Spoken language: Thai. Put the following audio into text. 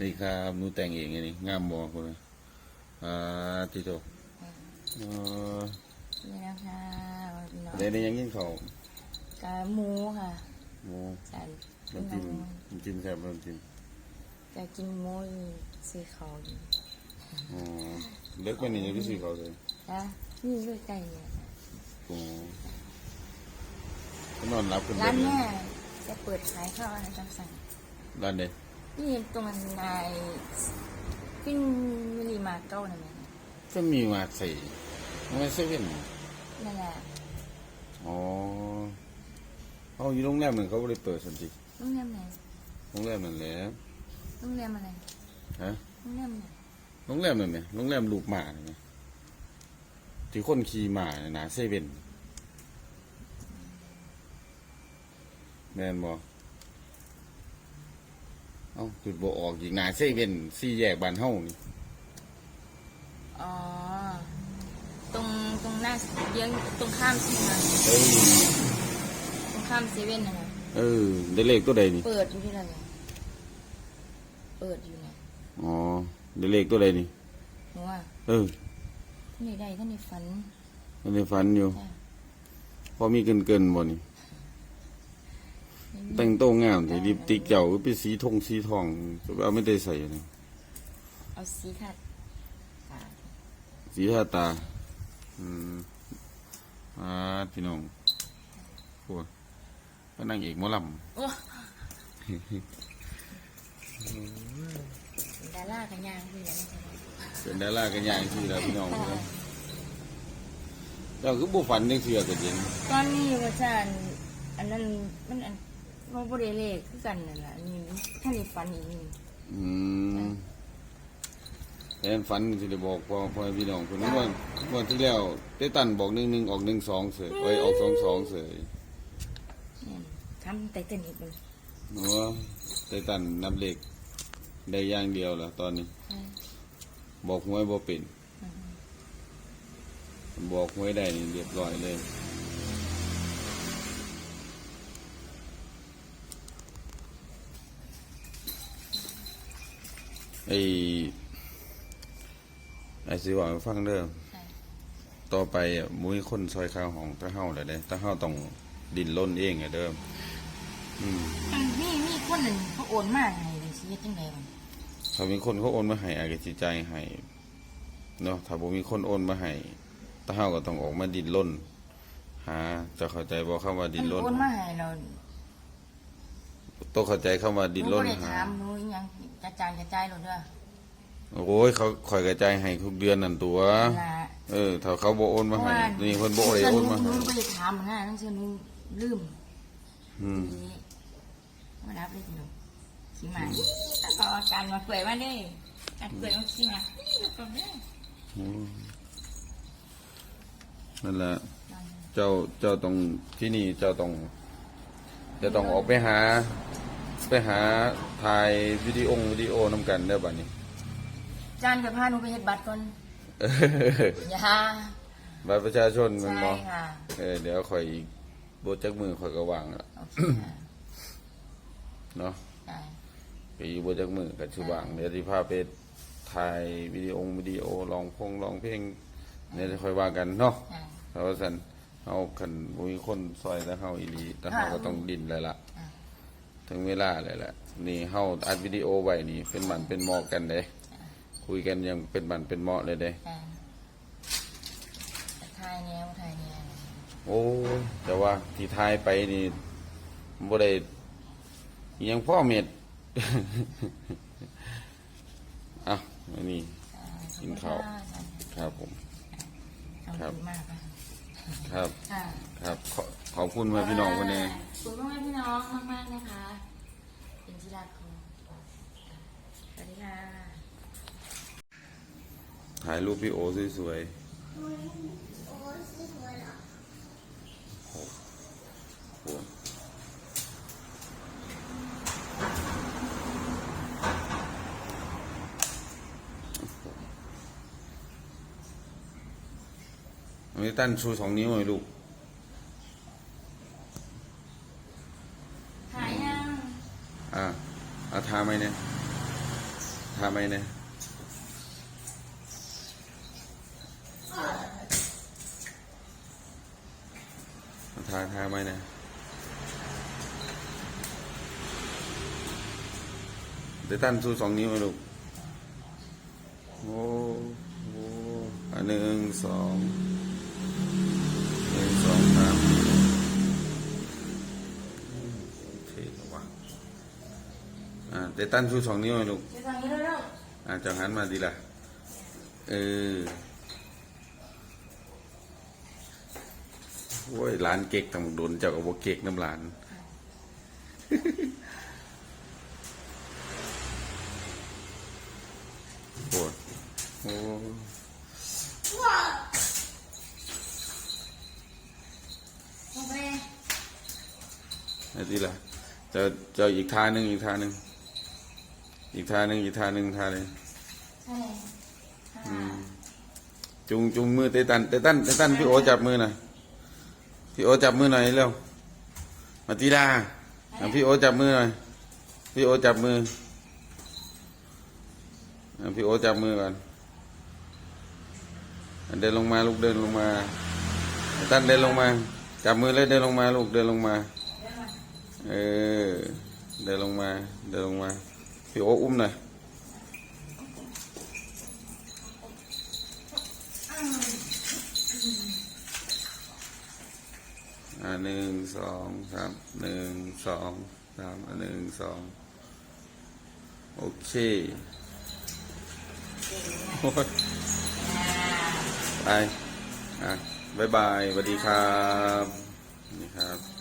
นี่ครับหนูแต่งเองไงนี่งามบ่คนน่ะอ่าติโตเออนี่นะคะพี่น้องเดี๋ยวนี้ยังกินข้าวกาหมูค่ะหมูใส่น้ำจิ้มน้ำจิ้มแซ่บน้ำจิ้มจะกินหมูสีขาวอยู่อ๋อเล็กไปนี่ยังรู้สึกเขาเลยนะนี่ด้วยไก่เนี่ยโอ้นอนรับกันร้านเบิดแม่เลยจะเปิดขายข้าวอะไรตามสั่ง ร้านใดนี่ตรงในฟินมิลลิมาร์เก้านั่นเองก็มีมาสี่ไม่เซเว่นนั่นแหละอ๋อเขาอยู่โรงแรมหนึ่งเขาไม่ได้เปิดสันติโรงแรมไหนโรงแรมนั่นแหละโรงแรมอะไรฮะโรงแรมไหนโรงแรมนั่นไหมโรงแรมลูกหมาเนี่ยที่คนขี่หมาเนี่ยนะเซเว่นแม่นบอ เอ้าจุดโบออกอีกหนาเซเว่นสี่แยกบ้านเฮานี่อ๋อ ตรงตรงหน้าเยื้องตรงข้ามซีมาเอ้ยตรงข้ามเซเว่นนั่นแหละเออ ได้เลขตัวใดนี่ เปิดอยู่ที่ไหนอะเปิดอยู่เนี่ยอ๋อ ได้เลขตัวใดนี่ หนูว่าเออท่านใดท่านใดฝันมันได้ฝันอยู่จ้ะพอมีเกินเกินๆบ่นี่ แต่งโตวงามแต่ลิปสติกเจ้าก็เป็นสีทองสีทองจะเอาไม่ได้ใส่นะเอาสีขัดตาสีทาตา อืมอ่าพี่น้องโอ้ก็นางเอกหมอลโอ้ดารากันยางพี่แล้วนี่ำเป็นดารากันอย่างที่แล้วพี่น้องเด้อเจ้าคือบุฝันยังเสือกันเย็นตอนนี้ว่าจะอันอันนั้นมันอัน ว่าบริเลขคือกันนั่นแหละอันนี่ท่านใดฝันอีกนี่อืมแอนฝันสิได้บอกพ่อพ่อพี่น้องคนนั้นว่าวันที่แล้วเต้ตันบอกหนึ่งหนึ่งออกหนึ่งสองเสยไว้ยออกสองสองเสยเนี่ยทำแต่เต้นอีกเลยหนูว่าเต้ตันนับเลขได้อย่างเดียวล่ะตอนนี้ใช่บอกหวยบ่เป็น บอกหวยได้นี่เรียบร้อยเลย ไอ้ไอ้สิว่าให้ฟังเด้อใช่ต่อไปอะมุ้ยคนซอยข้าวของถ้าเฮาได้เด้ถ้าเฮาต้องดินล้นเองอะเด้ออืมมันมีมีคนหนึ่งเขาโอนมาให้เลยชีวิตจังไดมันถ้ามีคนเขาโอนมาให้อาจจะจิตใจให้เนาะถ้าบ่มีคนโอนมาให้ถ้าเฮาก็ต้องออกมาดินล้น หาจะเข้าใจบ่คำว่าดินล้น โอนมาให้เราต้องเข้าใจคำว่าดินล้นหนูบ่ได้หา ถามหนูอิหยัง กระจายกระจายหลดเด้อโอ้ยเขาคอยกระจายให้ทุกเดือนนั่นตัวนะเออถ้าเขาบ่โอนมาให้นี่เพิ่นบ่ได้โอนมาหนูให้บ่ได้ถามนะนั่นคือหนูลืมอืม นี่มารับเลยหนูขี้หมาแล้วก็เอาการมาเปื่อยมาเด้การเปื่อยมาขี้หมาแล้วก็เด้ออืมนั่นแหละ เจ้าเจ้าต้องที่นี่เจ้าต้องจะต้องออกไปหา ไปหาถ่ายวิดีโอวิดีโอนำกันได้อบัดนี้ จานจะพาหนูไปเฮ็ดบัตรก่อนเอออย่าบัตรประชาชนมันใช่บ่ค่ะเออเดี๋ยวข่อยอีกโบจักมือข่อยก็วางแล้วโอเคค่ะเนาะใช่ไปอยู่โบจักมือก็สิวางเดี๋ยวสิพาไปถ่ายวิดีโอวิดีโอร้องพงร้องเพลงเดี๋ยวจะค่อยว่ากันเนาะใช่เพราะว่าซั่นเฮาคันบ่มีคนซอยแล้วเฮาอีหลีแต่เฮาก็ต้องดิ้นแล้วล่ะ อ่า ถึงเวลาเลยแหละนี่เฮาอัดวิดีโอไว้นี่ เป็นมันเป็นเหมาะกันเด้คุยกันยังเป็นมันเป็นเหมาะเลยเด้ใช่ถ่ายแนวถ่ายแนวโอ้ยแต่ว่าที่ทายไปนี่บ่ได้อิหยังพ่อเม็ด อะอันนี้อ่ากินข้าว ครับผม ขอบครับคุณมากค่ะ ครับ ค่ะครับขอขอบคุณมาพี่น้องวันนี้ ขอบคุณมากๆพี่น้องมากๆนะคะ เป็นที่รักของสวัสดีค่ะ ถ่ายรูปพี่โอสวยๆโอ้โหอัน นี้ตั้นชูสองนิ้วเลยลูกถ่ายยังอะเอาทาไหมเนี่ยทาไหมเนี่ยเอาทาทาไหมเนี่ยเดี๋ยวตั้นสู้สองนิ้วไหมลูกโอ้โหอันหนึ่งสอง หนึ่งสองสามโอเคแล้ววะอ่าเดี๋ยวตั้นสู้สองนิ้วไหมลูกจะทำนี้แล้วอ่าจังหันมาดีละเออโอ้ยหลานเก๊กต้องโดนเจ้ากับโบเก๊กน้ำหลาน โอ้โอ ไอ้ดีละเจะจะอีกท่าหนึ่งอีกท่าหนึ่งอีกท่าหนึ่งอีกท่าหนึ่งท่าหนึ่งใช่อืมจุงจุงมือเตตันเตตันเตตันพี่โอจับมือหน่อยพี่โอจับมือหน่อยเร็วมาตีดาอะพี่โอจับมือหน่อยพี่โอจับมืออะพี่โอจับมือก่อนอะเดินลงมาลูกเดินลงมาเตตันเดินลงมา จับมือเลยเดินลงมาลูกเดินลงมา เออ เดินลงมา เดินลงมาพี่โออุ้มหน่อยอ่าหนึ่งสองสามหนึ่งสองสามอะหนึ่งสองโอเคโอ้ยไปอะบายบายสวัสดีครับสวัสดีครับ